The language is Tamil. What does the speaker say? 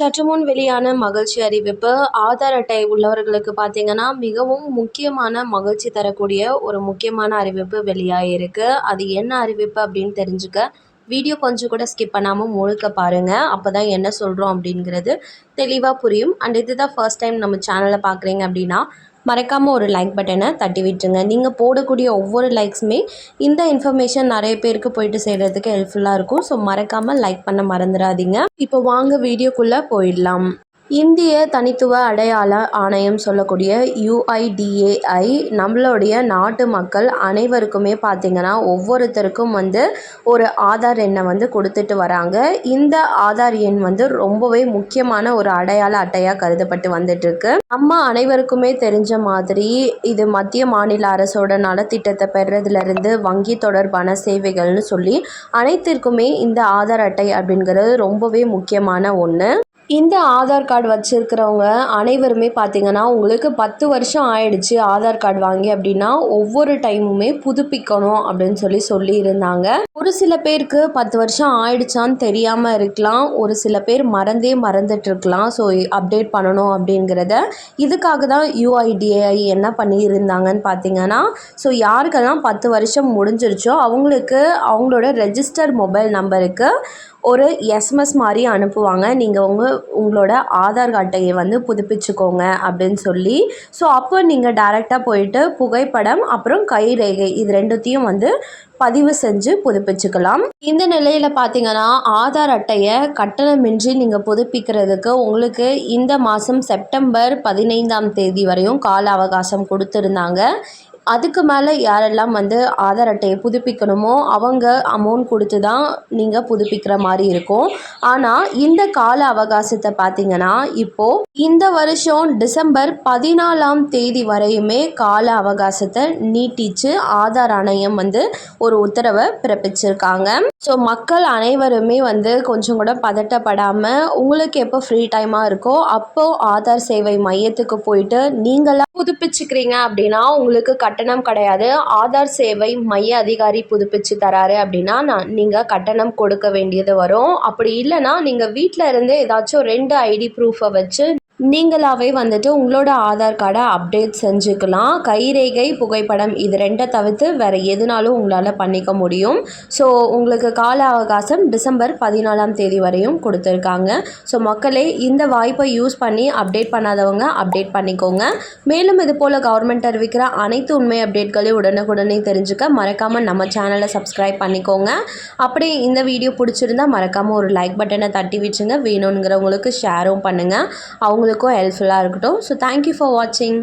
சற்று முன் வெளியான மகிழ்ச்சி அறிவிப்பு ஆதார் அட்டை உள்ளவர்களுக்கு பார்த்தீங்கன்னா மிகவும் முக்கியமான மகிழ்ச்சி தரக்கூடிய ஒரு முக்கியமான அறிவிப்பு வெளியாகிருக்கு அது என்ன அறிவிப்பு அப்படின்னு தெரிஞ்சுக்க வீடியோ கொஞ்சம் கூட ஸ்கிப் பண்ணாமல் முழுக்க பாருங்கள் அப்போ தான் என்ன சொல்கிறோம் அப்படிங்கிறது தெளிவாக புரியும். அண்ட் இதுதான் ஃபர்ஸ்ட் டைம் நம்ம சேனலை பார்க்குறீங்க அப்படின்னா மறக்காமல் ஒரு லைக் பட்டனை தட்டி விட்டுருங்க. நீங்கள் போடக்கூடிய ஒவ்வொரு லைக்ஸுமே இந்த இன்ஃபர்மேஷன் நிறைய பேருக்கு போயிட்டு சேர்கிறதுக்கு ஹெல்ப்ஃபுல்லாக இருக்கும். ஸோ மறக்காமல் லைக் பண்ண மறந்துடாதீங்க. இப்போ வாங்க வீடியோக்குள்ளே போயிடலாம். இந்திய தனித்துவ அடையாள ஆணையம் சொல்லக்கூடிய யுஐடிஏஐ நம்மளுடைய நாட்டு மக்கள் அனைவருக்குமே பார்த்திங்கன்னா ஒவ்வொருத்தருக்கும் வந்து ஒரு ஆதார் எண்ணை வந்து கொடுத்துட்டு வராங்க. இந்த ஆதார் எண் வந்து ரொம்பவே முக்கியமான ஒரு அடையாள அட்டையாக கருதப்பட்டு வந்துட்டுருக்கு. நம்ம அனைவருக்குமே தெரிஞ்ச மாதிரி இது மத்திய மாநில அரசோட நலத்திட்டத்தை பெறுறதுலேருந்து வங்கி தொடர்பான சேவைகள்னு சொல்லி அனைத்திற்குமே இந்த ஆதார் அட்டை அப்படிங்கிறது ரொம்பவே முக்கியமான ஒன்று இந்த ஆதார் கார்டு வச்சுருக்கிறவங்க அனைவருமே பார்த்திங்கன்னா உங்களுக்கு பத்து வருஷம் ஆயிடுச்சு ஆதார் கார்டு வாங்கி அப்படின்னா ஒவ்வொரு டைமுமே புதுப்பிக்கணும் அப்படின்னு சொல்லி சொல்லியிருந்தாங்க. ஒரு சில பேருக்கு பத்து வருஷம் ஆயிடுச்சான்னு தெரியாமல் இருக்கலாம். ஒரு சில பேர் மறந்தே மறந்துட்டு இருக்கலாம். ஸோ அப்டேட் பண்ணணும் அப்படிங்கிறத. இதுக்காக தான் யூஐடிஏஐ என்ன பண்ணியிருந்தாங்கன்னு பார்த்தீங்கன்னா ஸோ யாருக்கெல்லாம் பத்து வருஷம் முடிஞ்சிருச்சோ அவங்களுக்கு அவங்களோட ரெஜிஸ்டர் மொபைல் நம்பருக்கு ஒரு எஸ்எம்எஸ் மாதிரி அனுப்புவாங்க. நீங்கள் உங்கள் உங்களோட ஆதார் அட்டையை வந்து புதுப்பிச்சுக்கோங்க அப்படின்னு சொல்லி. ஸோ அப்போ நீங்கள் டேரெக்டாக போயிட்டு புகைப்படம் அப்புறம் கைரேகை இது ரெண்டுத்தையும் வந்து பதிவு செஞ்சு புதுப்பிச்சுக்கலாம். இந்த நிலையில் பார்த்தீங்கன்னா ஆதார் அட்டையை கட்டணமின்றி நீங்கள் புதுப்பிக்கிறதுக்கு உங்களுக்கு இந்த மாதம் செப்டம்பர் பதினைந்தாம் தேதி வரையும் கால அவகாசம் கொடுத்துருந்தாங்க. அதுக்கு மேலே யாரெல்லாம் வந்து ஆதார் அட்டையை புதுப்பிக்கணுமோ அவங்க அமௌண்ட் கொடுத்து தான் நீங்கள் புதுப்பிக்கிற மாதிரி இருக்கும். ஆனால் இந்த கால அவகாசத்தை பார்த்தீங்கன்னா இப்போது இந்த வருஷம் டிசம்பர் பதினாலாம் தேதி வரையுமே கால அவகாசத்தை நீட்டிச்சு ஆதார் ஆணையம் வந்து ஒரு உத்தரவை பிறப்பிச்சிருக்காங்க. ஸோ மக்கள் அனைவருமே வந்து கொஞ்சம் கூட பதட்டப்படாமல் உங்களுக்கு எப்போ ஃப்ரீ டைமாக இருக்கோ அப்போது ஆதார் சேவை மையத்துக்கு போயிட்டு நீங்களாக புதுப்பிச்சுக்கிறீங்க அப்படின்னா உங்களுக்கு கட்டணம் கிடையாது. ஆதார் சேவை மைய அதிகாரி புதுப்பிச்சு தராரு அப்படின்னா நான் நீங்கள் கட்டணம் கொடுக்க வேண்டியது வரும். அப்படி இல்லைன்னா நீங்கள் வீட்டில் இருந்தே ஏதாச்சும் ரெண்டு ஐடி ப்ரூஃபை வச்சு நீங்களாகவே வந்துட்டு உங்களோட ஆதார் கார்டை அப்டேட் செஞ்சுக்கலாம். கைரேகை புகைப்படம் இது ரெண்டை தவிர்த்து வேறு எதுனாலும் உங்களால் பண்ணிக்க முடியும். ஸோ உங்களுக்கு கால அவகாசம் டிசம்பர் பதினாலாம் தேதி வரையும் கொடுத்துருக்காங்க. ஸோ மக்களே இந்த வாய்ப்பை யூஸ் பண்ணி அப்டேட் பண்ணாதவங்க அப்டேட் பண்ணிக்கோங்க. மேலும் இது போல் கவர்மெண்ட் அறிவிக்கிற அனைத்து உண்மை அப்டேட்களையும் உடனுக்குடனே தெரிஞ்சுக்க மறக்காமல் நம்ம சேனலை சப்ஸ்கிரைப் பண்ணிக்கோங்க. அப்படியே இந்த வீடியோ பிடிச்சிருந்தா மறக்காமல் ஒரு லைக் பட்டனை தட்டி வச்சுங்க. வேணுங்கிறவங்களுக்கு ஷேரும் பண்ணுங்கள் அவங்க உங்களுக்கும் ஹெல்ப்ஃபுல்லாக இருக்கட்டும். ஸோ தேங்க்யூ ஃபார் வாட்சிங்